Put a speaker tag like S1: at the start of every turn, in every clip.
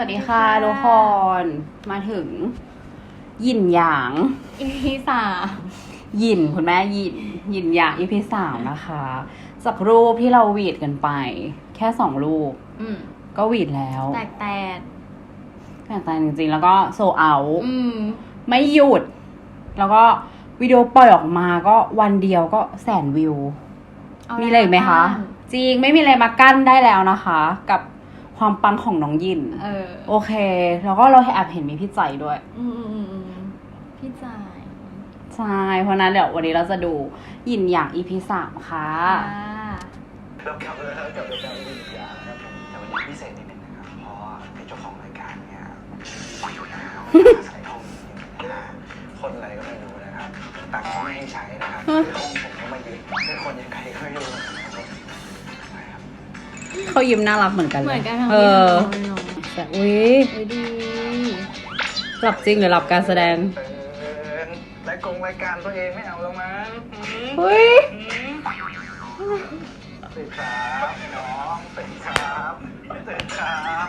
S1: วัสดีค่ะทุกคนมาถึงหยินหยาง
S2: อีพีสาม
S1: หยินคุณแม่หยินหยินหยางอีพีสามนะคะ จากรูปที่เราหวีดกันไป แค่สองรูป
S2: อืม
S1: ก็หวีดแล้ว
S2: แตกแตก
S1: แต่แต่จริงๆ แล้วก็โซเอา
S2: อืม
S1: ไม่หยุด แล้วก็วิดีโอปล่อยออกมาก็วันเดียวก็แสนวิว
S2: เา
S1: มีอะไรอีกไหมคะ จริงไม่มีอะไรมากั้นได้แล้วนะคะ กับ ความปังของน้องยิน
S2: เออ
S1: โอเค แล้วก็เราแอบเห็นมีพี่ใจด้วย
S2: อืมอืมอืมอืมพี่จ่าย
S1: ใช่ เพราะฉะนั้นเดี๋ยววันนี้เราจะดูหยินอย่าง EP สามค่ะ
S2: อ่า
S3: เรากลับมาแล้วกับรายการวิทยาครับผมแต่วันนี้พิเศษนิดนึงนะครับเพราะว่าเป็นเจ้าของรายการเนี่ยอยู่หนาวใส่ห้องนี้นะคนอะไรก็ไม่รู้นะครับตังค์ก็ไม่ให้ใช้นะครับ เขา
S1: ยิ้มน่ารักเหมือนกันเลย
S2: เหมือนกันทั้ง
S1: เอ
S2: พี่
S1: อ
S2: ทั้งน้องเลยเนาะ
S1: แต่อุ้ย
S2: เฮ้ยดี
S1: หลับจริงหรือหลับการแสดง
S3: ตื่นรายกงรายการตัวเองไม่เอาแล้วมั้งหืม
S1: เฮ้ย
S3: ตื่นครับน้องตื่นครับตื่นครับ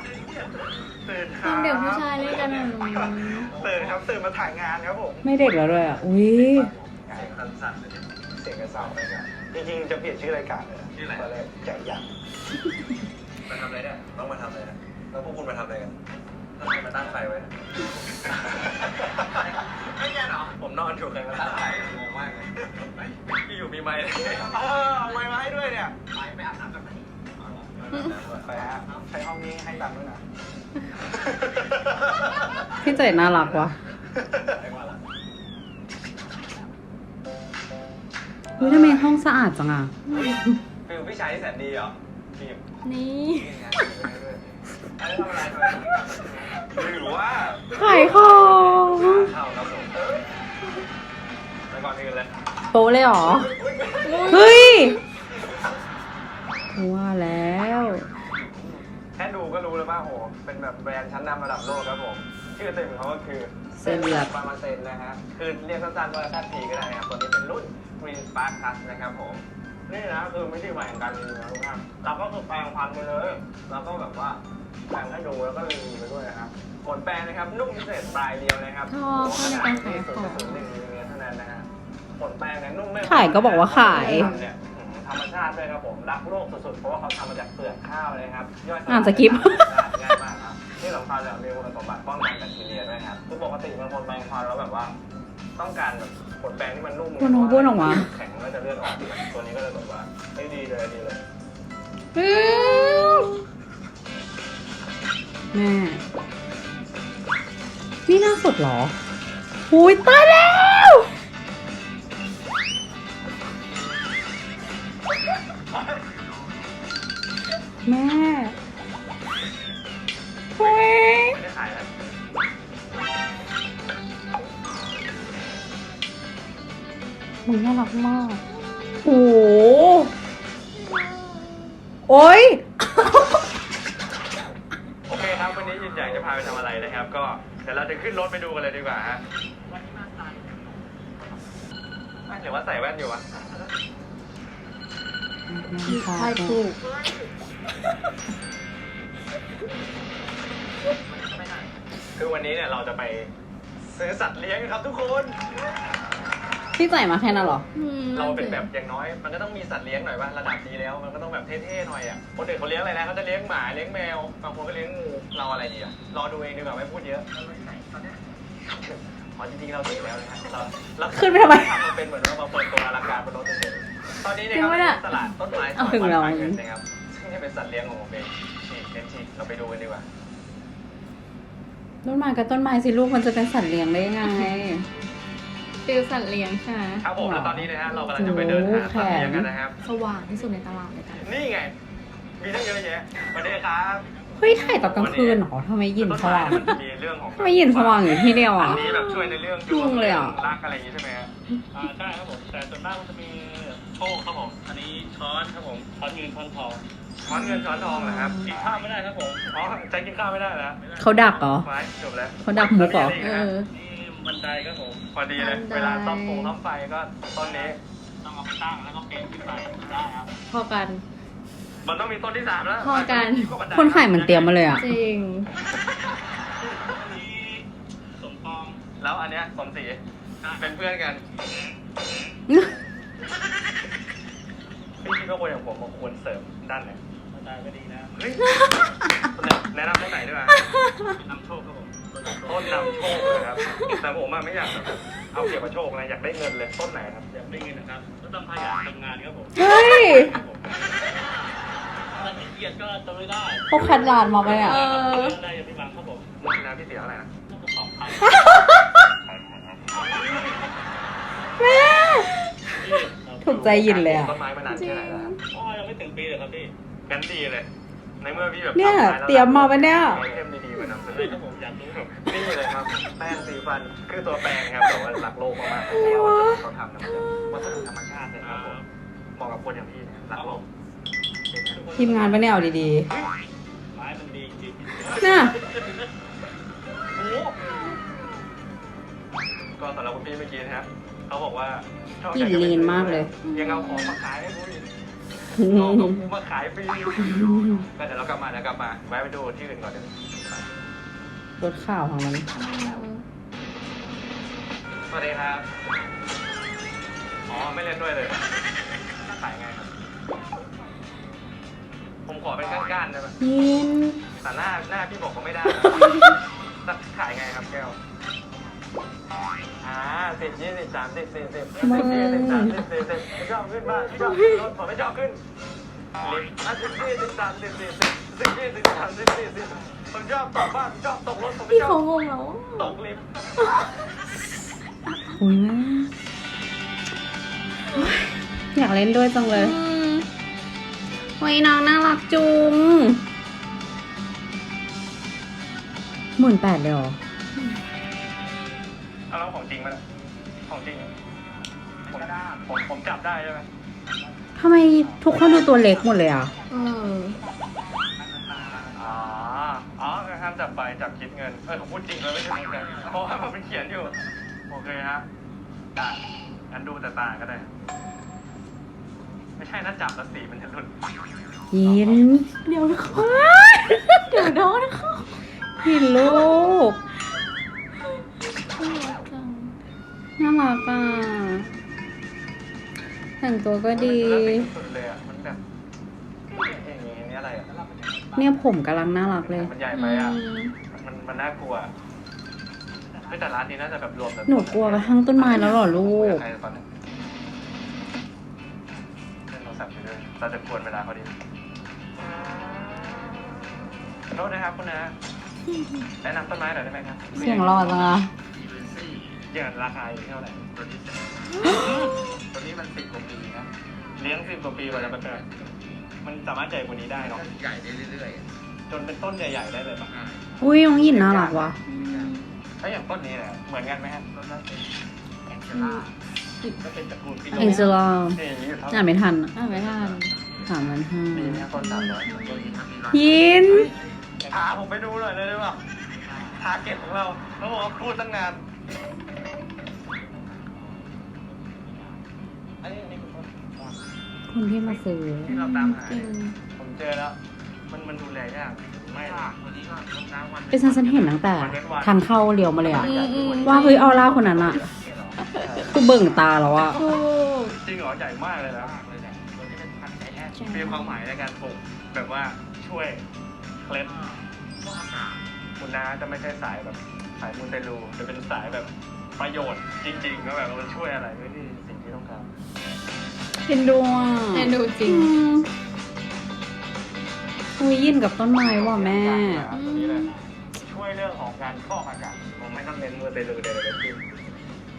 S3: ตื่นค
S2: ที
S3: รับ
S2: มเด็กผู้ชายเล่นกันหน่อย
S3: ตื่นครับตื่นมาถ่ายงานครับผม
S1: ไม่เด็กแล้วด้วยอะอุ้ย
S3: เสียงสั้นๆเลยเสียงกระเซาเลยครับจริงๆจะเปลี่ยนชื่อรายการเลยนะ
S4: ชื่ออะไร
S3: ตนแรกใจยัน
S4: มาทำอะไรเนี่ยต้องมาทำอะไรนะแล้วพวกคุณมาทำอะไรกันทำไมมาตั้งไฟไว้นะไม่ใช่เหรอ ผมนอนอยู่ใครมาตั้งไฟงงมากเลยพี่อยู่มีไม้เลย
S3: เออเอาไม้มาให้ด้วยเนี่ย
S4: ไม้ไปอาบน้ำกันไหม
S3: ไปฮะใช้ห้องนี้ให้ตังค์ด้วยนะ
S1: พี่ใจน่ารักว่ะอุ้ยทำไมห้องสะอาดจังอะ
S4: ฟิลพี่ชายที่แสนดีเหรอฟิล์ม
S2: นี่
S4: อันนี้ทำอะไรทำอะไรหรือว่า
S1: ขายของ
S4: เข้าครับผมไปก่อนอื่นเลย
S1: โปะเลยเหรอ เฮ้ยว่าแล้ว
S3: แค่ดูก็รู้เลยว่าโอ้โห เป็นแบบแบรนด์ชั้นนำระดับโลกครับผม ชื่อเต็มของเขาก็คือ
S1: เซนเลือด
S3: ปามาเซนนะฮะ คือเรียกสั้นๆว่าแค่ทีก็ได้นะครับ ตัวนี้เป็นรุ่น Green Spark Plus นะครับผม นี่นะคือไม่ใช่ใหม่ของการรีวิวนะทุกท่านเราก็คือแปลงพันธุ์ไปเลยแล้วก็แบบว่าแปลงให้ดูแล้วก็รีวิวไปด้วยนะครับผลแปลงนะครับนุ่มพิเศษปลายเดียวนะครับ
S2: ชอบเข้าในการขายของ
S3: ศูนย์หนึ่งมิลลิเมตรเท่านั้นนะฮะผลแปลงเนี่ยนุ่มไม่
S1: ขายก็บอกว่าขาย
S3: เนี่ยธรรมชาติด้วยครับผมรักโลกสุดๆเพราะว่าเขาทำมาจากเปลือกข้าวเลยครับย่อยสลาย
S1: อ่านสคริปต์
S3: ง่ายมากครับที่สำคัญเนี่ยมีคุณสมบัติป้องกันแบคทีเรียด้วยครับคือปกติบางคนแปรงฟันแล้วแบบว่า ต้องการแบบผลแปรงที่มันนุ่ม
S1: มันพูดออกมา
S3: แข็งแล้วจะเลือดออกตัวนี้ก็เลยแบบว่าเฮ้ยดีเลยดีเลย
S1: แม่ นี่หน่าสดเหรอหุยตายแล้ว แม่
S4: ขึ้นรถไปดูกันเลยดีกว่าฮะวันนี้มาทันไม่หรือว่าใส่แว่นอยู่วะ
S2: ใช่ถูก
S4: คือวันนี้เนี่ยเราจะไปซื้อสัตว์เลี้ยงครับทุกคน
S1: พี่ใส่มาแค่นั้นเหรอ
S2: อืม
S4: เราเป็นแบบอย่างน้อย มันก็ต้องมีสัตว์เลี้ยงหน่อยว่าระดับนี้แล้ว มันก็ต้องแบบเท่ๆหน่อยอะคนอื่นเขาเลี้ยงอะไรนะเขาจะเลี้ยงหมาเลี้ยงแมวบางคนก็เลี้ยงงูเราอะไรดีอะรอดูเองดีกว่าไม่พูดเยอะ อ๋อจริงๆเราถึงแล้วนะฮะเราเรา
S1: ขึ้นไปทำไม
S4: ทำมันเป็นเหมือนว่ามาเปิดตัวอลังการบนรถเฉยๆตอนนี้นะค
S2: จริ
S4: รั
S2: งปะเนี่ย
S4: บตลาดต้นไม้ซ
S1: เอา
S4: อย
S1: ถึง
S4: วัด
S1: แล้ว
S4: ปากเงินนะครับซึ่งจะเป็นสัตว์เลี้ยงของผมเองชีเอ็นชีเราไปดูกันดีกว่า
S1: ต้นไม้กับต้นไม้สิลูกมันจะเป็นสัตว์เลี้ยงได้ยังไง
S2: ฟิลสัตว์เลี้ยงใช่ไหม
S4: ครับผมแล้วตอนนี้นะฮะเรากำลังจะไปเดินหาสัตว์เลี้ยงกันนะครับ
S2: สว่างที่สุดในตลาดเลยกัน
S4: นี่ไง มีตั้งเยอะแยะสวัสดีครับ
S1: เฮ้ยถ่ายตอนกลางคืนเหรอทำไมยินสว่าง
S4: ต้นไม้มันจะมีเรื่องของ
S1: ทำไมยินสว่างอยู่ที่เดียว
S4: อั
S1: อะ
S4: นนี้แบบช่วยในเรื่อง
S1: ยุ่งเลยอะ
S4: รักอะไรอย่างงี้ใช่ไหมฮะ
S5: อ่าใช่ครับผม แต่ส่วนมากมันจะมีโชคครับผม อันนี้ช้อนครับผม ช้อนเงินช้อนทอง
S4: ช้อนเงินช้อนทองนะครับ
S5: กินข้าวไม่ได้ครับผม
S4: อ๋อใจกินข้าวไม่ได้นะ
S1: เขาดักเหรอ
S4: ไว้จบแล้ว
S1: เขาดักมุกเหรอ
S2: เออ
S5: นี่บันไดครับผม
S4: พอดีเลย
S2: บันได
S4: เวลาซ่อมฟงซ่อมไฟก็ต้นนี้
S5: ต้องเอาไปตั้งแล้วก็ปีนขึ้นไปได้ครับ
S2: พอกัน
S4: มันต้องมีต้นที่สามแล้ว
S2: พอกัน
S1: คนขายเหมือนเตรียมมาเลยอะ
S2: จริง
S4: แล้วอันเนี้ยสมศรีเป็นเพื่อนกันพี่คิดว่าคนอย่างผมมันควรเสริมด้านไหน
S5: หน้าตาก็ดีนะ
S4: เฮ้ยแนะนำต้นไหนดีกว่า
S5: นำโชคครับผม
S4: ต้นนำโชคนะครับ แต่ผมอะไม่อยากแบบเอาเกี่ยวกับโชคนะอยากได้เงินเลยต้นไหนครับ
S5: อยากได้เงินนะครับก็ต้องขยันทำงานครับผม
S1: เฮ้ย
S5: ครับผม ถ้าขี้เกียจก็จะไม่ได้
S1: พวกคัดลานมาปะเนี่ย
S2: เออ
S5: ได้อย่าไปบังครับผม
S4: นี่นะพี่เสียอะไรนะ
S5: น่าจะสองพัน
S1: แม่ ถูกใจยินเลยอะ
S4: ต้นไม้มานานแค่ไหนแล้วครับ
S5: อ๋อยังไม่ถึงปีเลยครับพี่
S4: งั้นดีเลย ในเมื่อพี่แบบ
S1: เนี่ย
S4: ทำได้แล้ว
S1: เตรียมมาปะเนี่ย
S4: ไอเทมดีๆมานำเสน
S5: ได้
S4: อ
S5: ครับผมอยากรู้ครับ
S4: นี่เลยครับ แป้งสีฟัน คือตัวแปรงครับแต่ว่ารักโลกมากๆเพราะว่าเขาทำนะมันจะวัสดุธรรมชาติเลยครับผมเหมาะกับคนอย่างพี่เนี่ยรักโลก
S1: ทีมงานปะเนี่ยเอาดี
S5: ไม้มันดีจริง
S1: ๆน่ะ
S4: โอ้โหก็สำหรับคุณพี่เมื่อกี้นะครับเขาบอกว่าชอบ
S1: กลิ่นลีนมากเลย
S4: ยังเอาของมาขายให้กูอีก
S1: อื
S4: เอาของ
S1: ม
S4: กูมาขายฟรีก็เดี๋ยวเรากลับมาเดี๋ยวกลับมาแวะไปดูที่อื่นก่อนเดี๋ยว
S1: รถข่าวของมัน
S4: สวัสดีครับ อ๋อ ไม่เล่นด้วยเลยขายไงครับผม ขอเป็นก้านๆได้ไหม
S1: ยิน
S4: แต่หน้าหน้าพี่บอกเขาไม่ได้สักขายไงครับแก้วอ่าสิบยี่สิบสามสิบสี่สิบสิบยี่สิบสามสิบสี่สิบไม่ชอบขึ้นบ้านไม่ชอบขึ้นรถผมไม่ชอบขึ้นลิฟต์อะสิบยี่สิบสามสิบสี่สิบสิบยี่สิบสามสิบสี่สิบผมชอบตกบ้านผมชอบตกรถผมไม่
S2: พี่
S4: ชอ
S2: เขา
S4: บ
S2: งงแล้วอะ
S4: ตกลิฟต์
S1: อุ้ยแม่โอ๊ยอยากเล่นด้วยจังเลย
S2: อืม
S1: โอ้ยน้องน่ารักจุงหมื่นแปดเลยเหรอ
S4: เอาแล้วของจริงไหมล่ะของจริงผมผมผมจับได้ใช่ไหม
S1: ทำไมทุกคนดูตัวเล็กหมดเลยอะ
S2: เออ
S4: อ๋ออ๋อห้ามจับไปจับคิดเงินเออผมพูดจริงเลยไม่ใช่พูดกันเพราะว่ามันเขียนอยู่ โอเคฮะได้งั้นดูแต่ตาก็ได้ ไม่ใช่นะจับแล้วสีมันจะหลุด
S1: ยิน
S2: เดี๋ยวนะคะเดี๋ยวโดนนะคะ
S1: ยินลูก
S2: น่ารักจัง
S1: น่ารักอะแต่งตัวก็ดี
S4: แล้วเป็นสุดเลยอะมันแบบอย่างนี้นี่อะไรอะ
S1: เนี่ยผมกำลังน่ารักเลย
S4: มันใหญ่ไปอะมันมันน่ากลัวเฮ้ยแต่ร้านนี้น่าจะแบบรวมแบบ
S1: หนูกลัวกระทั่งต้นไม้แล้วเหรอลูก
S4: ใครตอนนี้เเราจะกวนเวลาเขาดีขอโทษนะครับคุณนะแนะนำต้นไม้หน่อยได้ไหมครับ
S1: เสียงรอจังอะ
S4: อย่างราคาอยู่ที่เท่าไหร่ตัวนี้ตัวนี้มันสิบกว่าปีนะเลี้ยงสิบกว่าปีกว่าจะมาเกิดมันสามารถใหญ่กว่านี้ได้เนาะ
S3: ใหญ่ได้เรื่อย
S4: จนเป็นต้นใหญ่ๆได้เลยปะ
S1: อุ้ยน้องยินน่ารักว่ะ
S4: ถ้าอย่างต้นนี้เนี่ยเหมือนกันไหมครับต้นนั้นเป็นแองเจล่า ก็เป็นตระกูลพี่
S1: เอ็นเจล่า
S4: นี่อย่างนี้อยู่เท่าไห
S1: อ่า
S4: ร่
S1: นไม่ทัน
S2: อะไม่ทัน
S1: สามพันห้า
S4: ปีนี้ต้นสามร้อยต้นนี้ทำมีร้อย
S1: ยิน
S4: พาผมไปดูหน่อยเลยได้ป่ะทาร์เก็ตของเราแล้วบอกว่าพูดตั้งนานอันนี้นี่คือต้น
S1: คนที่มาซื้อ
S4: ที่เราตามหา
S2: จริง
S4: ผมเจอแล้ว มันมันดูแลยากไม่หรอก
S3: วันนี้ก็รดน้ำวัน
S1: เป็นฉันฉันเห็นตั้งแต่ ทางเข้าเลี้ยวมาเลยอะ
S2: อืมอืม
S1: ว่าเฮ้ยออร่าคนนั้นอะ คือเบิ่งตาแล้วอะ
S2: ถูก
S4: จริงเหรอใหญ่มากเลยนะ
S3: เลยแหละตัวนี้เป็นพันธุ์ใจแอน
S4: มีความหมายในการปลูกแบบว่าช่วยเคล็ด
S3: พวกอากาศ
S4: คุณน้าจะไม่ใช่สายแบบสายมูเตลูจะเป็นสายแบบประโยชน์จริงๆก็แบบมันช่วยอะไรไม่ที่สิ่งที่ต้องการ
S1: เห็นดูอะ
S2: เอ็นดูจริง
S1: อืมอุ้ยยินกับต้นไม้ว่ะแม่
S4: ตัวนี้เลยช่วยเรื่องของการฟอกอากาศผมไม่ต้องเน้นมูเตลูเดี๋ยวเดี๋ยวขึ้น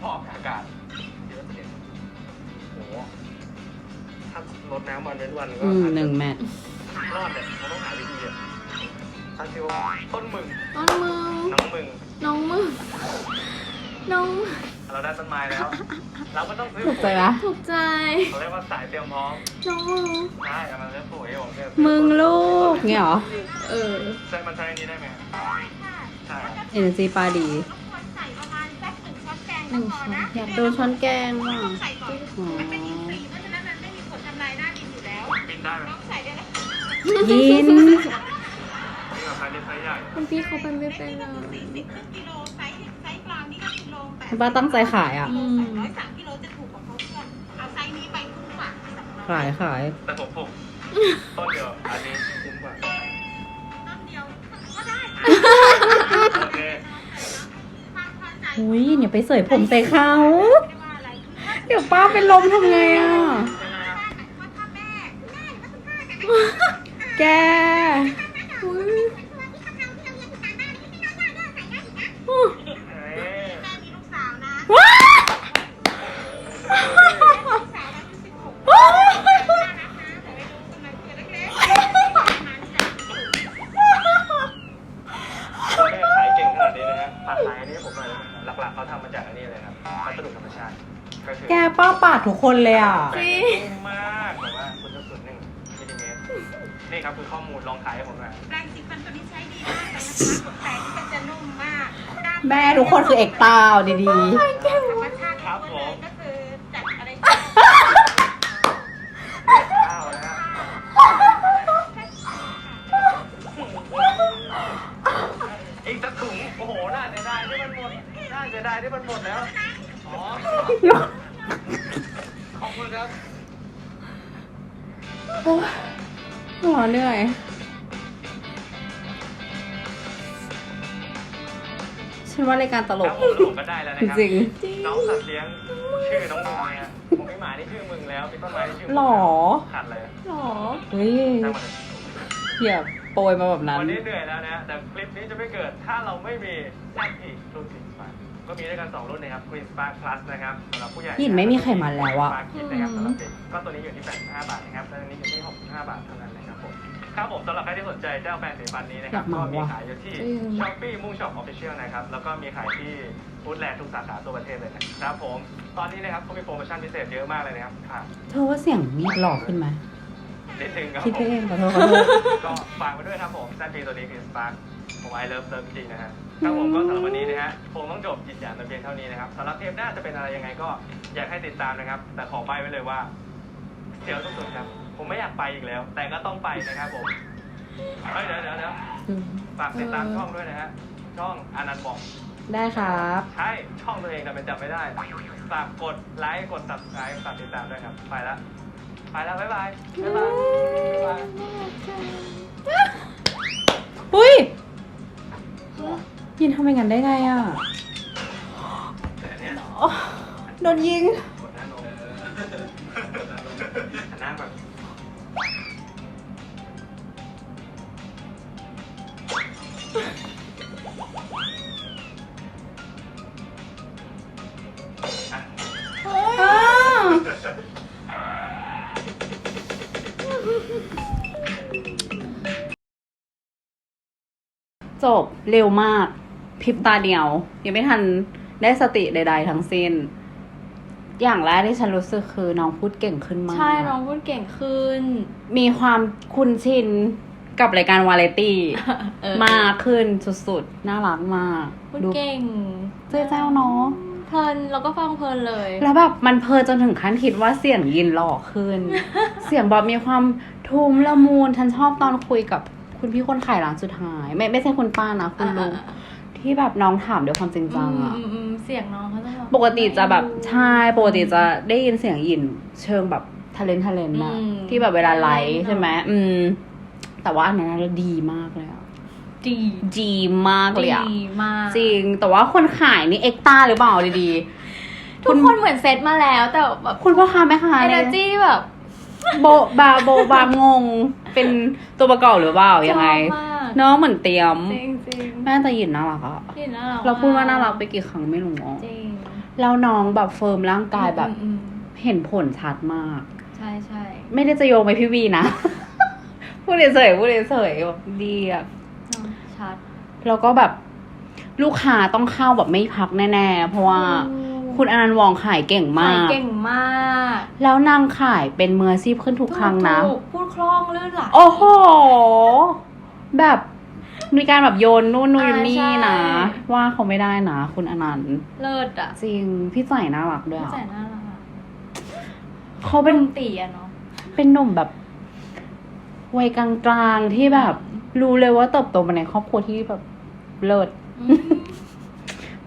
S4: ฟอกอากาศเยอะเลยโอ้โหถ้ารดน้ำวันเว้นวันก็
S1: อืม
S4: อาจจะ
S1: หนึ่งแมท
S4: รอดเนี่ยเราต้องหาวิธีอะตั้งชื่อว่าต้นมึง
S2: ต้นมึง
S4: น้องมึง
S2: น้องมึง น้องมึง
S4: เราได้ต้นไม้แล้ว เราก็ต้องซื้อ
S1: ถูกใจปะ
S2: ถูกใจ
S4: เขาเรียกว่าสายเตรียมพร้อม
S2: น้องมึง
S4: ใช่เอามาเลือกปุ๋ยผมเนี่ย
S1: มึงลูกเงี้ยเหรอ
S2: เออ
S4: ใช่มันใช้อันนี้ได้ไหมใช่
S1: เอเนจีปลาดี
S6: หนึ่งก็พอ
S2: ช้อน
S6: นะ
S1: อยากโดนช้อนแกงว่ะ
S6: ต้องใส่ก่อน
S1: อ๋อ
S6: มันเป็นอินทรีย์เพราะฉะนั้นมันไม่มีผลทำลายหน้าดินอยู่แล้ว
S4: บินได้ไหม
S6: ต้องใส่ได้แล้ว
S1: ยิน
S4: นี่กับใครที่ไซส์ใหญ่
S2: คุณพี่เขาเป็นไม่เป็นเลย
S6: สี่สิบครึ่งกิโลไซส์ไซส์กลางนี่ก็โลแปด
S1: ป้าตั้งใจขายอะ
S2: อืม
S6: ร้อยสามกิโลจะถูกกว่าเขาเพื่อนเอาไซส์นี้ไปคุ้มกว่า
S1: ขายขาย
S4: แต่ผมปลูกต้นเดียวอันนี้ อ
S6: ใจ
S1: อุ้ยเนี่ยไปเสยผมใส่เขา
S6: ไม่ได้ว่าอะไร
S1: เดี๋ยวป้าเป็นลมทำไงอะ
S6: ว่าถ้าแม่แม่หรือว่าคุณพ่อจะเป็น
S1: แก
S2: อุ้ย
S4: เอ้ย
S6: แม่มีลูกสาวนะ
S1: ว้า
S4: ดทุกค
S1: นเลยอะ
S4: แป้งนุ่มมากแบบว่าคุณจะสุดหนึ่งมิลลิเมตรนี่ครับคือข้อมูลลองขายให้ผมหน่อย
S6: แปรงสีฟันตัวนี้ใช้ดีมากเลยนะคะแต่ที่มันจะนุ่มมากด้าน
S1: แม่ทุกคนคือเอกตาวดี
S6: ธรร
S4: คุณครับ
S1: ๆหัวเหนื่อย ฉันว่ารายการตล
S4: ค
S1: ก
S4: รับผมแล้วผมก็ได้แล้วนะครับ
S1: จริง
S4: น้องสัตว์เลี้ยงชื่อน้องมึงนะฮะผมมีหมาที่ชื่อมึงแล้วมีต้นไม้ที่ชื่อมึง
S1: หรอ
S4: ขาดอะไรอะ
S2: หรอ
S1: เฮ้ย
S4: ช่างมันเถอะ
S1: อย่าโปรยมาแบบนั้น
S4: วันนี้เหนื่อยแล้วนะ แต่คลิปนี้จะไม่เกิดถ้าเราไม่มีแซดอีกรุ่นสิบสป ก็มีด้วยกัน2รุ่นนะครับ Green Spark Plus นะครับสำหรับผู้ใหญ่
S1: หินไม่มีไขมันแล้วอะ
S4: Spark Kit นะครับสำหรับเด็กก็ตัวนี้อยู่ที่ 85 บาทนะครับแล้วตัวนี้อยู่ที่ 65 บาทเท่านั้นนะครับผมครับผมสำหรับใครที่สนใจเจ้าแปรงสีฟันนี้นะครับ
S1: อยาก
S4: ก็
S1: เหมา
S4: มี
S1: ว่ะ
S4: ขายอยู่ที่
S2: จริง
S4: Shopee มุ่งช็อป Official นะครับ แล้วก็มีขายที่ฟู้ดแลนด์ทุกสาขาทั่วประเทศเลยนะครับผม ตอนนี้นะครับเขามีโปรโมชั่นพิเศษเยอะมากเลยนะครับค่ะ
S1: เธอว่าเสียงมีหล่อขึ้นไหม
S4: นิดนึงครับ
S1: คิด
S4: ผ
S1: ไป
S4: ม
S1: เองขอโทษขอโทษ
S4: ก็ฝากไว้ด้วยครับผมแซนปีตัวนี้คือสปาร์คผมไอเลิฟเลิฟจริงนะฮะ ครับผมก็สำหรับวันนี้นะฮะคงต้องจบจิตอย่างแต่เพียงเท่านี้นะครับสำหรับเทปหน้าจะเป็นอะไรยังไงก็อยากให้ติดตามนะครับ แต่ขอไปไว้เลยว่าเสียวสุดๆครับ ผมไม่อยากไปอีกแล้ว แต่ก็ต้องไปนะครับผมเฮ้ยเดี๋ยวเดี๋ยวเดี๋ยวฝากติดตามช่องด้วยนะฮะช่องอนันต์บอก
S1: ได้ครับ
S4: ใช่ ช่องตัวเองแต่เป็นจำไม่ได้ฝากกดไลค์กด subscribe ฝากติดตามด้วยครับ ไปแล้วไปแล้วบ๊ายบายบ๊ายบายบ๊ายบาย
S1: อุ้ย ยินทำอย่างนั้นได้ไงอะ โดนยิง
S4: กดหน้าลงหันหน้าแบบอะ
S1: จบเร็วมาก พริบตาเดียว ยังไม่ทันได้สติใด ๆ ทั้งสิ้น อย่างแรกที่ฉันรู้สึกคือน้องพูดเก่งขึ้นมาก
S2: ใช่น้องพูดเก่งขึ้น
S1: มีความคุ้นชินกับรายการวาไรตี้
S2: เออ
S1: มากขึ้นสุดๆ น่ารักมาก
S2: พูด
S1: ดู
S2: เก่ง
S1: เจ้าเจ้าเนาะ
S2: เพลินแล้วก็ฟังเพลินเลย
S1: แล้วแบบมันเพลินจนถึงขั้นคิดว่าเสียงยินหล่อขึ้น เสียงแบบมีความทุ้มละมุนฉันชอบตอนคุยกับคุณพี่คนขายร้านสุดท้าย ไม่ไม่ใช่คุณป้านะคุณลุง
S2: อ่า
S1: ที่แบบน้องถามด้วยความจริงจังอะ
S2: อืมอืมเสียงน้องเขาจะแบบ
S1: ปกติจะแบบใช่ปกติจะได้ยินเสียงยินเชิงแบบทะเลนทะเลนอะ
S2: อืม
S1: ที่แบบเวลาไลฟ์
S2: เล่นๆ
S1: ใช่ไหมอืม แต่ว่าอันนั้นนะดีมากเลยอะ
S2: ดี
S1: ดีมากเลยอะ
S2: ดีมาก
S1: จริงแต่ว่าคนขายนี่เอ็กต้าหรือเปล่าดีๆ
S2: ทุกคนเหมือนเซตมาแล้ว แต่แบบ
S1: คุณพ่อค้าแม่ค้า
S2: เอ
S1: เนี่
S2: เน
S1: ย
S2: อร์จีแบบ
S1: โบบาโบบางง เป็นตัวประกอบหรือเปล่ายังไง
S2: ชอบมาก
S1: เนาะเหมือนเตรียม
S2: จริงจริง
S1: แม่แต่หยินน่ารักอะ
S2: จริงน่ารัก
S1: เราพูดว่าน่ารักไปกี่ครั้งไม่รู้อะ
S2: จริง
S1: แล้วน้องแบบเฟิร์มร่างกายแบบ
S2: อืมอืม
S1: เห็นผลชัดมาก
S2: ใช่ใช่
S1: ไม่ได้จะโยงไปพี่วีนะ พูดเฉยๆพูดเฉยๆแบบดีอะ
S2: เนอะชัด
S1: แล้วก็แบบลูกค้าต้องเข้าแบบไม่พักแน่ๆ เพราะว่า
S2: อืม
S1: คุณอนันต์วองขายเก่งมา
S2: ขาย
S1: ก
S2: เก่งมาก
S1: แล้วนางขายเป็นมืออาชีพขึ้นทุกครั้งนะ
S2: ถูกพูดคล่องลื่นไหล
S1: โอ้โห แบบมีการแบบโยนนู่นนู่น
S2: อ่า
S1: นี่
S2: ใช่
S1: นะ ว่าเขาไม่ได้นะ คุณอนันต์
S2: เลิศอะ
S1: จริงพี่ใส่น่ารักด้วย
S2: พี่
S1: อะ
S2: แจ๋น่ารักอะ
S1: เขาเป็น
S2: ตีอะเนาะ
S1: เป็นหนุ่มแบบวัยกลางๆที่แบบ รู้เลยว่าเติบโตมาในครอบครัวที่แบบเลิศ
S2: อืม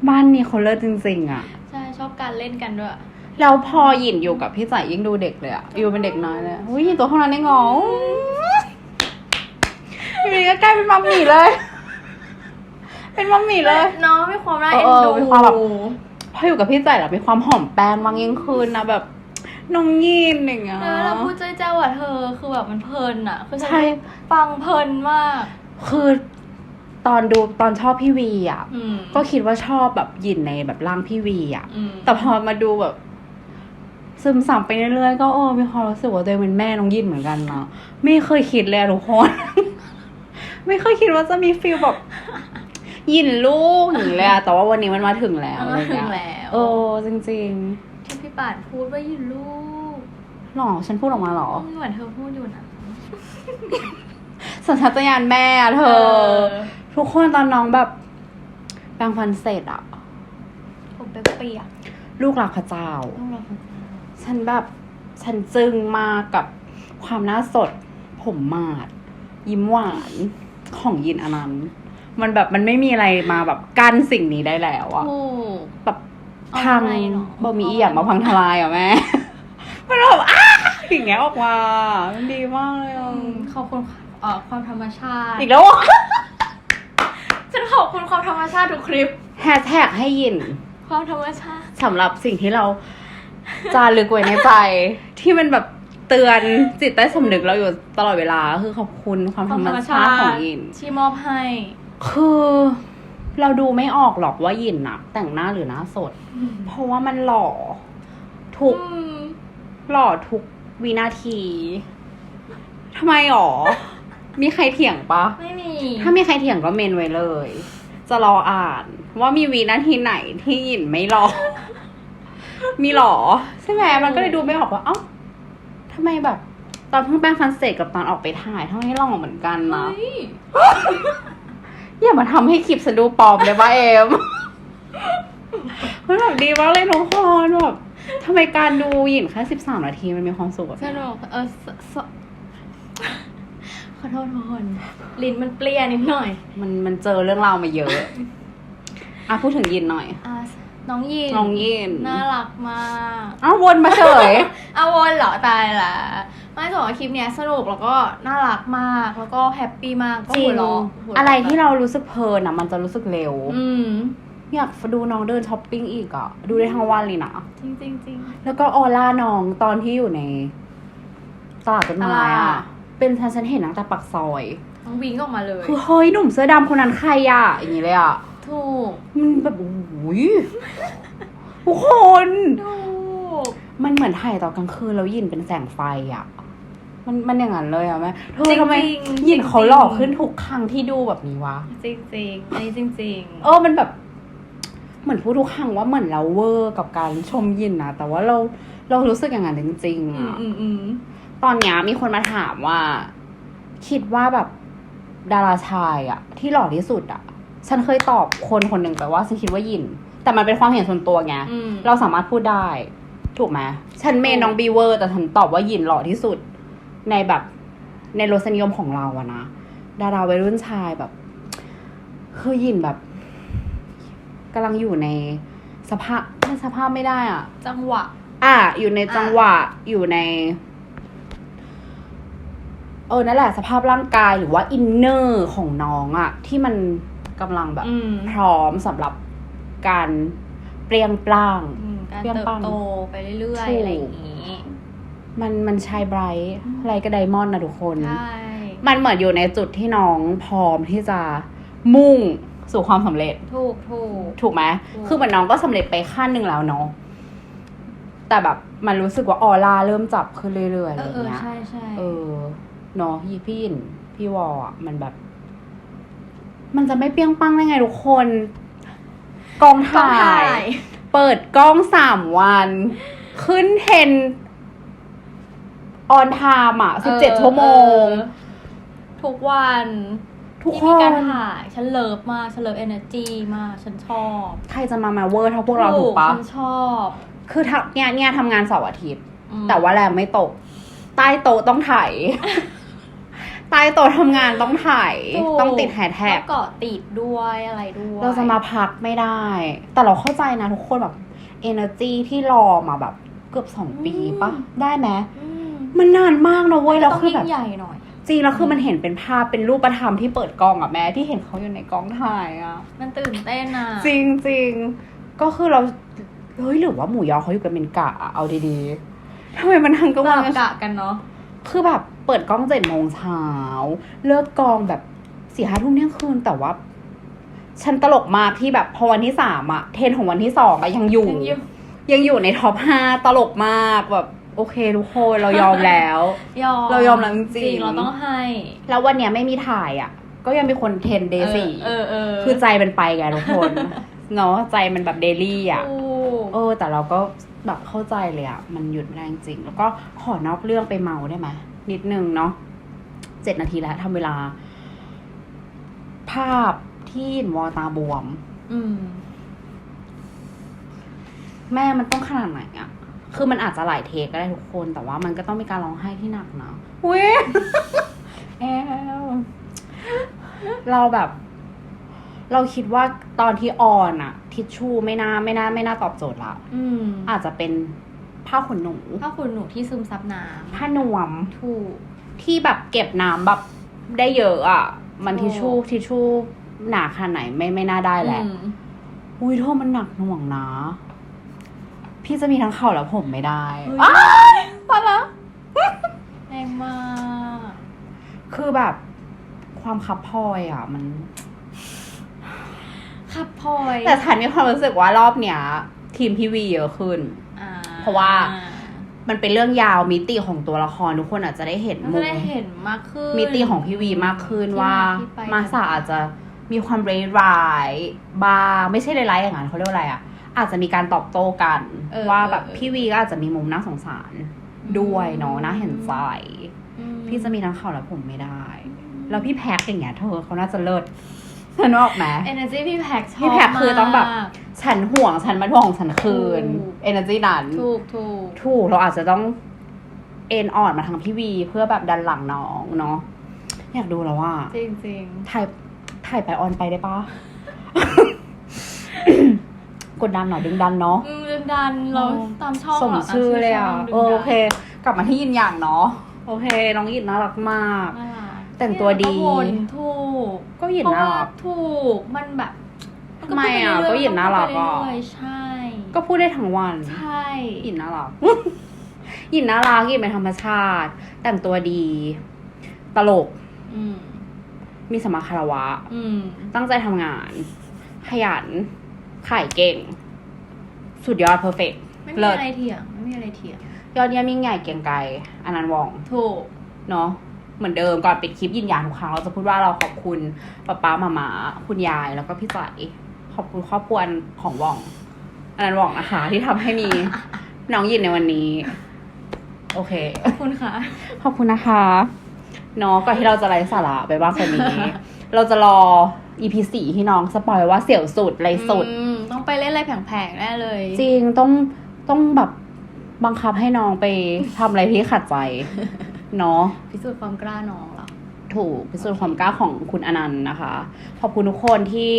S1: บ้านนี้เขาเลิศจริงๆอะ
S2: ใช่ชอบการเล่นกันด้วย
S1: แล้วพอหยินอยู่กับพี่จ่ายยิ่งดูเด็กเลยอะอยู่เป็นเด็กน้อยเลยอุ้ยหยินตัวเท่านั้นเองเหรอ อยู่ดีก็กลายเป็นมัมมี่เลย เป็นมัมมี่เลย
S2: น้องมีความน่า
S1: เอ
S2: เอ็
S1: อนเออ
S2: ดู
S1: มีความแบบ พออยู่กับพี่จ่ายแล้วมีความหอมแป้งมากยิ่งขึ้นนะแบบน้องยินอย่างเงี้ย
S2: เออแล้วพูดเจ้ยเจ้าอะเธอ คือแบบมันเพลินอะคือฉัน
S1: ใช่
S2: ฟังเพลินมาก
S1: คือตอนดูตอนชอบพี่วีอะ
S2: อืม
S1: ก็คิดว่าชอบแบบหยินในแบบร่างพี่วีอะ
S2: อืม
S1: แต่พอมาดูแบบ ซึมซับไปเรื่อยๆก็เออมีความรู้สึกว่าตัวเองเป็นแม่น้องยินเหมือนกันเนาะไม่เคยคิดเลยอะทุกคน ไม่เคยคิดว่าจะมีฟีลแบบยินลูกอย่างนี้เลยอะแต่ว่าวันนี้มันมาถึงแล้ว
S2: มัน
S1: อะไร
S2: มาถึ
S1: เงี้
S2: ง
S1: ย
S2: แล้ว
S1: เออจริง
S2: ที่พี่ป่านพูดว่าอยู่ลูก
S1: ๆหรอฉันพูดออกมาหรอ
S2: เหมือนเธอพูดอยู่นะ
S1: สัญชาตญาณแม่อะเธอ ทุกคนตอนน้องแบบแปรงฟันเสร็จอะ
S2: ผมเปียก
S1: ลูกรักพระเจ้า
S2: ๆต้องรอคน
S1: ฉันแบบฉันจึงมากกับความหน้าสด ผมมาด ยิ้มหวาน ของยินอนันต์มันแบบมันไม่มีอะไรมาแบบกั้นสิ่งนี้ได้แล้วอะ
S2: ถูก
S1: แบบ
S2: เอา
S1: พัง
S2: ไงเนอะ
S1: บ่มีอีหยังมาพังทลายอะแม่ มันแบบอ้าอย่างเงี้ยออกมามันดีมากเลยอะ
S2: อืมขอบคุณเอ่อความธรรมชาติ
S1: อีกแล้วอะ
S2: ฉันขอบคุณความธรรมชาติทุกคลิป
S1: แฮชแท็กให้ยิน
S2: ความธรรมชาติ
S1: สำหรับสิ่งที่เราจารึกไว้ในใจ ที่มันแบบเตือนจิตใต้สำนึกเราอยู่ตลอดเวลาคือขอบคุณความธรรมชาติของยิน
S2: ที่มอบให้
S1: คือเราดูไม่ออกหรอกว่ายินอะแต่งหน้าหรือหน้าสด เพราะว่ามันหล่อทุก
S2: อืม
S1: หล่อทุกวินาทีทำไมหรอ มีใครเถียงปะ
S2: ไม่มี
S1: ถ้ามีใครเถียงก็เมนไว้เลย จะรออ่านว่ามีวินาทีไหนที่ยินไม่หล่อมีหรอ ใช่ไหมมันก็เลยดูไม่ออกว่า เอ้า ทำไมแบบ ตอนเพิ่งแปรงฟันเสร็จกับตอนออกไปถ่ายทำไมหล่อเหมือนกันนะ
S2: เฮ้ย
S1: อย่ามาทำให้คลิปฉันดูปลอมเลยว่าเอมมันแบบดีมากเลยทุกคนแบบทำไมการดูหยินแค่สิบสามนาทีมันมีความสุขแบบ
S2: ส
S1: เนี้ย
S2: นุกเออสสขอโทษทุกคนลิ้นมันเปรี้ยนิดหน่อย
S1: มันมันเจอเรื่องราวมาเยอะ อะพูดถึงยินหน่อย
S2: อะ น้องยิน
S1: น้องยิน
S2: น่ารักมาก
S1: อ้าววนมาเฉย
S2: เอาวนเหรอตายละไม่แต่ว่าคลิปเนี้ยสนุกแล้วก็น่ารักมากแล้วก็แฮปปี้มากก็
S1: จริ
S2: หั
S1: ง
S2: วเราะหัวเา
S1: อะไรที่เรารู้สึกเพลินอะ มันจะรู้สึกเร็ว
S2: อืม
S1: อยากดูน้องเดินช้อปปิ้งอีกอะ ดูได้ทั้งวันเลยนะ
S2: จริงจริงจริง
S1: แล้วก็ออร่าน้องตอนที่อยู่ในตลาดต้นไม้
S2: ตลา
S1: อะ
S2: ด
S1: เป็นฉันฉันเห็นตั้งแต่ปักซอย
S2: น้องวิงออกมาเลย
S1: คือเฮ้ยหนุ่มเสื้อดำคนนั้นใครอะ อย่างนี้เลยอะ
S2: ถูก
S1: มันแบบโอ้ยทุกคน
S2: ถูก
S1: มันเหมือนถ่ายตอนกลางคืนแล้วยินเป็นแสงไฟอะ มันมันอย่างนั้นเลยอะแม่เธอ
S2: จริงๆ
S1: ทำไม
S2: จริงๆ
S1: ยินเขาหล่อขึ้นทุกครั้งที่ดูแบบนี้วะ
S2: จริงจริงอันนี้จริงจริง
S1: เออ มันแบบ เหมือนพูดทุกครั้งว่าเหมือนเราเวอร์กับการชมยินนะ แต่ว่าเราเรารู้สึกอย่างนั้นจริงๆ
S2: อื
S1: อะ
S2: มอืมอืม
S1: ตอนเนี้ยมีคนมาถามว่า คิดว่าแบบดาราชายอะที่หล่อที่สุดอะ ฉันเคยตอบคนคนหนึ่งไปว่าฉันคิดว่ายิน แต่มันเป็นความเห็นส่วนตัวไง
S2: อืม
S1: เราสามารถพูดได้ ถูกไหมฉันเมนน้องบีเวอร์ แต่ฉันตอบว่ายินหล่อที่สุด ในแบบในรสนิยมของเราอะนะ ดาราวัยรุ่นชายแบบคือยินแบบกำลังอยู่ในสภาพไม่สภาพไม่ได้อะ
S2: จังหวะ
S1: อะอยู่ในจังหวะอยู่ใน เออนั่นแหละสภาพร่างกายหรือว่าอินเนอร์ของน้องอะที่มัน กำลังแบบ
S2: อืม
S1: พร้อมสำหรับการเปรียงปร้าง
S2: อืมการ
S1: เปรี้ยง
S2: เติบ
S1: ปัง
S2: โตไปเรื่อย
S1: ถู
S2: ๆ
S1: ก
S2: อะไรอย่างนี้
S1: มันมันชายไบรท์ไรก็ไดมอนด์นะทุกคน
S2: ใช่
S1: มันเหมือนอยู่ในจุดที่น้องพร้อมที่จะมุ่งสู่ความสำเร็จ
S2: ถูกถูก
S1: ถูกไหม
S2: ถูก
S1: คือเหมือนน้องก็สำเร็จไปขั้นหนึ่งแล้วเนาะแต่แบบมันรู้สึกว่าออร่าเริ่มจับขึ้นเรื่อยๆ
S2: เอ
S1: อะไร
S2: อเออ
S1: เงี้ย
S2: ใช่ใช่
S1: เออเนาะพี่พี่ยินพี่วอลอะมันแบบ มันจะไม่เปรี้ยงปังได้ไงทุกคน กอง
S2: กล้อง
S1: ถ่า
S2: ถ่าย
S1: ยเปิดกล้องสามวัน ขึ้นเทรนออนไทม์อะสิบเจ็ด
S2: ออ
S1: ชั่วโมง
S2: เออทุกวัน
S1: ทุก
S2: ที่
S1: ค
S2: มี
S1: น
S2: การถ่ายฉันเลิฟมาก ฉันเลิฟเอเนอร์จีมาก ฉันชอบ
S1: ใครจะมามาเวอร์เท่าพวกเราถูกปะ
S2: ฉันชอบ
S1: คือทักเนี่ยเนี่ยทำงานเสาร์อาทิตย์
S2: อืม
S1: แต่ว่าแรงไม่ตก ใต้โต๊ะต้องไถ่าย ใต้โต๊ะทำงานต้องถ่าย
S2: ถูก
S1: ต้องติดแฮชแท็ก
S2: ล้วเกาะติดด้วยอะไรด้วย
S1: เราจะมาพักไม่ได้ แต่เราเข้าใจนะทุกคนแบบ energy ที่รอมาแบบเกือบสองปีปะได้ไหม
S2: อืม
S1: มันนานมากนะเว้ย
S2: ต้
S1: แล้
S2: อ
S1: ว
S2: ง
S1: คือ
S2: ยิ่
S1: แบบ
S2: งใหญ่หน่อย
S1: จริงแล้วคือมันเห็นเป็นภาพเป็นรูปธรรมที่เปิดกล้องอะแม่ที่เห็นเขาอยู่ในกล้องถ่ายอะ
S2: มันตื่นเต้นอะ
S1: จริงจริงก็คือเราเฮ้ยหรือว่าหมูยอเขาอยู่กันเป็นกะอะเอาดีๆทำไมมันทั้งกลาง
S2: ส
S1: วั
S2: ลั
S1: น
S2: บกะกันเนาะ
S1: คือแบบ เปิดกล้องเจ็ดโมงเช้าเลิกกองแบบสี่ห้าทุ่มเที่ยงคืนแต่ว่า ฉันตลกมากที่แบบพอวันที่สามอะเทรนของวันที่สองอะยังอยู่
S2: ยังอยู่
S1: ยังอยู่ในท็อปห้าตลกมากแบบโอเคทุกคนเรายอมแล้ว
S2: ยอม
S1: เรายอมแล้วจริงๆ
S2: เราต้องให้
S1: แล้ววันเนี้ยไม่มีถ่ายอะก็ยังมีคนเทรนเดย์สี่
S2: เออเออ
S1: คือใจมันไปไงทุกคนเนาะใจมันแบบเดลี่อะ
S2: ถูก
S1: เออ แต่เราก็แบบเข้าใจเลยอะมันหยุดไม่ได้จริงๆแล้วก็ขอนอกเรื่องไปเมาได้ไหม นิดนึงเนาะเจ็ดนาทีแล้วทำเวลา ภาพที่หยินวอตาบวม
S2: อืม
S1: แม่มันต้องขนาดไหนอะคือมันอาจจะหลายเทคก็ได้ทุกคน แต่ว่ามันก็ต้องมีการร้องไห้ที่หนักนะอุ้ยแอลเราแบบ เราคิดว่าตอนที่ออนอะทิชชู่ไม่น่าไม่น่าไม่น่าตอบโจทย์ละ
S2: อืม
S1: อาจจะเป็น ผ้าขนหนู
S2: ถ้าคุณหนูที่ซึมซับน้
S1: ผ้านวมำ
S2: ถูก
S1: ที่แบบเก็บน้ำแบบได้เยอะอะมัน
S2: โอ้
S1: ทิชชู่ทิชชู่หนาขนาดไหนไม่ไม่น่าได้แหละ
S2: อืม
S1: อุ้ยโทษมันหนักหน่วงนะ พี่จะมีทั้งเข่าและผมไม่ได้
S2: เฮ้ย
S1: อ้ายพอแล้ว
S2: แรงมาก
S1: คือแบบความคับพลอยอะ มัน
S2: ขับพลอย
S1: แต่ฉันมีความรู้สึกว่ารอบเนี้ย ทีมพี่วีเยอะขึ้น
S2: อ่
S1: เพราะว่ามันเป็นเรื่องยาวมิติของตัวละครทุกคนอาจจะได้เห็น
S2: เรา
S1: มุ
S2: จะ
S1: ม
S2: ได้เห็นมากขึ้น
S1: มิติของพี่วีมากขึ้น
S2: ที่
S1: ว่า
S2: ที่ไป
S1: มาสาอาจจะมีความร้ายๆบ้างไม่ใช่ร้ายๆอย่างนั้นเขาเรียกว่าอะไรอะ อาจจะมีการตอบโต้กัน
S2: เออ
S1: ว่าแบบ
S2: เออ
S1: พี่วีก็อาจจะมีมุมน่าสงสารด้วยเนาะน่าเห็นใจ
S2: อืม
S1: พี่จะมีทั้งเข่าและผมไม่ได้ แล้วพี่แพ็คอย่างเงี้ยเธอเขาน่าจะเลิศ เธอนึกออกไหม
S2: เอเนอร์จีพี่แพ็กชอบ
S1: พี่แพ็คคือต้องแบบ
S2: มาก
S1: ฉันห่วงฉันมาทวงของฉันคืน
S2: ถูก
S1: เอเนอร์จีนั้น
S2: ถูกถูก
S1: ถูกเราอาจจะต้องเอ็นอ่อนมาทางพี่วี เพื่อแบบดันหลังน้องเนาะอยากดูแล้วว่า
S2: จริงจริง
S1: ถ่ายถ่ายไปออนไปได้ปะ กดดันหน่อยดึงดันเนาะ
S2: ๆอืมดึงดันเราตามช่อง
S1: สม
S2: หรตา
S1: ชื่อเลยอะ
S2: ช่งดึง
S1: เออ
S2: ดัน
S1: โอเค กลับมาที่ยินอย่างเนาะโอเค น้องยินน่ารักมาก
S2: น่ารัก
S1: แต่งตัวดี
S2: ก็วนถูก
S1: ก็ยิน
S2: เพราะ
S1: น่า
S2: ว่า
S1: รัก
S2: ถูกมันแบบน
S1: ทำไมอะ
S2: พูดปเรื่ยๆ
S1: ก็หยินน่ารักอะ
S2: พูดไปเรื่อยๆใช่
S1: ก็พูดได้ทั้งวัน
S2: ใช่
S1: ยินน่ารักยินน่ารักยินเป็นธรรมชาติ แต่งตัวดี ตลก
S2: อืม
S1: มีสมมาคารวะ
S2: อืม
S1: ตั้งใจทำงาน ขยัน ขายเก่ง สุดยอดเพอร์เฟก
S2: ไม่มี
S1: เลิศ
S2: อะไรเถียง ไม่มีอะไรเถียง
S1: ยอดเยี่ยมยิ่งใหญ่เกรียงไกรอนันต์วอง
S2: ถูก
S1: เนาะ เหมือนเดิมก่อนปิดคลิปยินยานทุกครั้งเราจะพูดว่าเราขอบคุณป้าป้ามามาคุณยายแล้วก็พี่จ๋ยขอบคุณครอบครัวของว่องอนันต์ว่องนะคะที่ทำให้มีน้องยินในวันนี้ โอเค
S2: ขอบคุณค่ะ
S1: ขอบคุณนะคะเนาะก่อนที่เราจะไร้สาระไปบ้างคนนี้ เราจะรอ EP สี่ที่น้องสปอยว่าเสี่ยวสุดไรสุด
S2: อืมต้องไปเล่นอะไรแผงๆแน่เลย
S1: จริงต้องต้องแบบบังคับให้น้องไปทำอะไรที่ขัดใจ เนาะ
S2: พิสูจน์ความกล้าน้องเหรอ
S1: ถูกพิสูจน์ความกล้าของคุณอนันต์นะคะ ขอบคุณทุกคนที่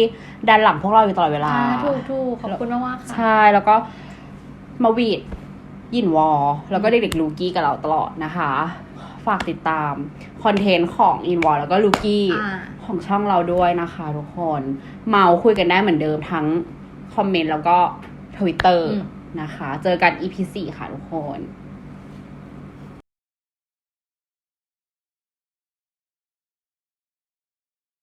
S1: ดันหลังพวกเราอยู่ตลอดเวลา
S2: อ่าถูกถูกขอบคุณมากๆค่ะ
S1: ใช่แล้วก็มาวีดยินวอแล้วก็เด็กๆลูกี้กับเราตลอดนะคะ ฝากติดตามคอนเทนต์ของอินวอลแล้วก็ลูกี้
S2: อ่า
S1: ของช่องเราด้วยนะคะทุกคน เมาคุยกันได้เหมือนเดิมทั้งคอมเมนต์แล้วก็ทวิตเตอร์
S2: อืม
S1: นะคะ เจอกัน EP 4 ค่ะทุกคน